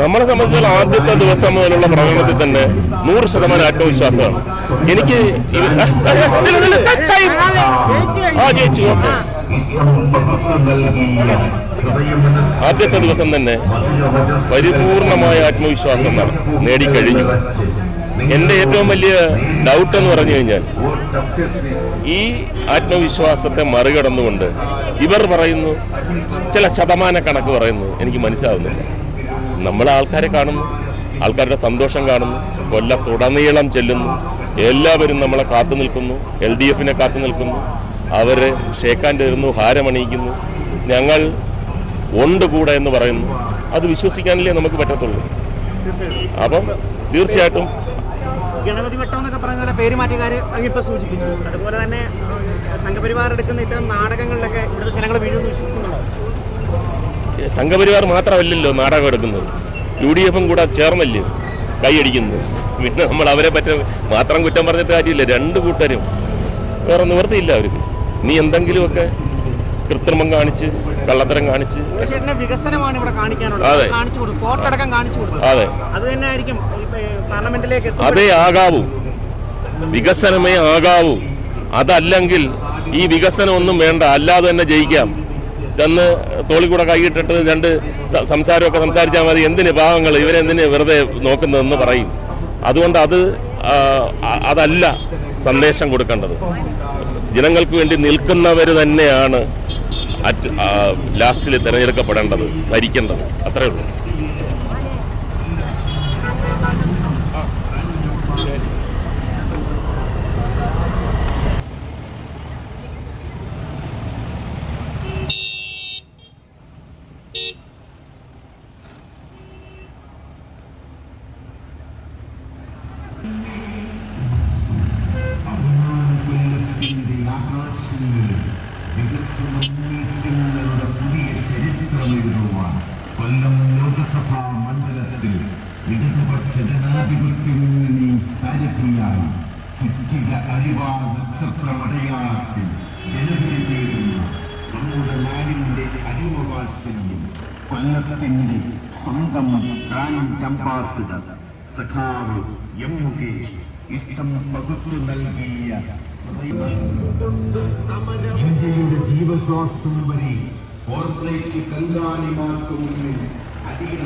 നമ്മളെ സംബന്ധിച്ചുള്ള ആദ്യത്തെ ദിവസം മുതലുള്ള പ്രകടനത്തിൽ തന്നെ നൂറ് ശതമാനം ആത്മവിശ്വാസമാണ്. എനിക്ക് ആദ്യത്തെ ദിവസം തന്നെ പരിപൂർണമായ ആത്മവിശ്വാസം നേടിക്കഴിഞ്ഞു. എന്റെ ഏറ്റവും വലിയ ഡൗട്ട് എന്ന് പറഞ്ഞു കഴിഞ്ഞാൽ ഈ ആത്മവിശ്വാസത്തെ മറികടന്നുകൊണ്ട് ഇവർ പറയുന്നു ചില ശതമാന കണക്ക് പറയുന്നു. എനിക്ക് മനസ്സിലാവുന്നില്ല. നമ്മൾ ആൾക്കാരെ കാണുന്നു ആൾക്കാരുടെ സന്തോഷം കാണുന്നു കൊല്ലത്തുടനീളം ചെല്ലുന്നു എല്ലാവരും നമ്മളെ കാത്തു നിൽക്കുന്നു എൽ ഡി എഫിനെ കാത്തു നിൽക്കുന്നു അവർ ഷേക്കാൻ തരുന്നു ഹാരമണിയിക്കുന്നു. ഞങ്ങൾ ഉണ്ട് കൂടെ എന്ന് പറയുന്നു. അത് വിശ്വസിക്കാനല്ലേ നമുക്ക് പറ്റത്തുള്ളൂ. അപ്പം തീർച്ചയായിട്ടും ഗണപതി വട്ടം എന്നൊക്കെ പറയുന്ന പേര് മാറ്റുകാര് ഇപ്പൊ സൂചിപ്പിച്ചു. അതുപോലെ തന്നെ സംഘപരിവാർ എടുക്കുന്ന ഇത്തരം നാടകങ്ങളിലൊക്കെ ഇവിടുത്തെ ജനങ്ങൾ വീഴുമെന്ന് വിശ്വസിക്കുന്നുണ്ടോ? സംഘപരിവാർ മാത്രമല്ലല്ലോ നാടകം എടുക്കുന്നത്. യു ഡി എഫും കൂടെ ചേർന്നല്ലേ കൈയടിക്കുന്നത്. പിന്നെ നമ്മൾ അവരെ പറ്റി മാത്രം കുറ്റം പറഞ്ഞിട്ട് കാര്യമില്ല. രണ്ട് കൂട്ടരും. വേറെ നിവർത്തിയില്ല അവർക്ക്. നീ എന്തെങ്കിലുമൊക്കെ കൃത്രിമം കാണിച്ച് കള്ളത്തരം കാണിച്ച്. വികസനമാണ് ഇവിടെ കാണിക്കാനുള്ളത്. അതെ. അത് അതെ. ആകാവൂ. വികസനമേ ആകാവൂ. അതല്ലെങ്കിൽ ഈ വികസനം ഒന്നും വേണ്ട. അല്ലാതെ തന്നെ ജയിക്കാം. ചെന്ന് തോളി കൂടെ കൈയിട്ടിട്ട് രണ്ട് സംസാരമൊക്കെ സംസാരിച്ചാൽ മതി. എന്തിന് പാവങ്ങൾ? ഇവരെന്തിന് വെറുതെ നോക്കുന്നതെന്ന് പറയും. അതുകൊണ്ട് അത് അതല്ല സന്ദേശം കൊടുക്കേണ്ടത്. ജനങ്ങൾക്ക് വേണ്ടി നിൽക്കുന്നവർ തന്നെയാണ് അറ്റ് ലാസ്റ്റിൽ തിരഞ്ഞെടുക്കപ്പെടേണ്ടത് ഭരിക്കേണ്ടത് അത്രയേ ഉള്ളൂ കൊല്ലത്തിന്റെ ആകാശങ്ങളിൽ വികസനങ്ങളുടെ പുതിയ ചരിത്രമെഴുതുവാൻ കൊല്ലം ലോകസഭാ മണ്ഡലത്തിൽ ഇടതുപക്ഷ ജനാധിപത്യ മുന്നണി സാരഥിയായി ചുറ്റിക അരിവാൾ നക്ഷത്രമടയാളത്തിൽ ജനവിധി നമ്മുടെ നാടിന്റെ അരിമവാത്സല്യം കൊല്ലത്തിന്റെ സ്വന്തം ബ്രാൻഡ് അംബാസിഡർ സഖാവ് എം മുകേഷ്. ഇഷ്ടം പകുത്തു നൽകിയ ഇന്ത്യയുടെ ജീവശ്വാസം വരെ കോർപ്പറേറ്റ് കങ്കാലിമാർക്ക് മുന്നിൽ അടിയറ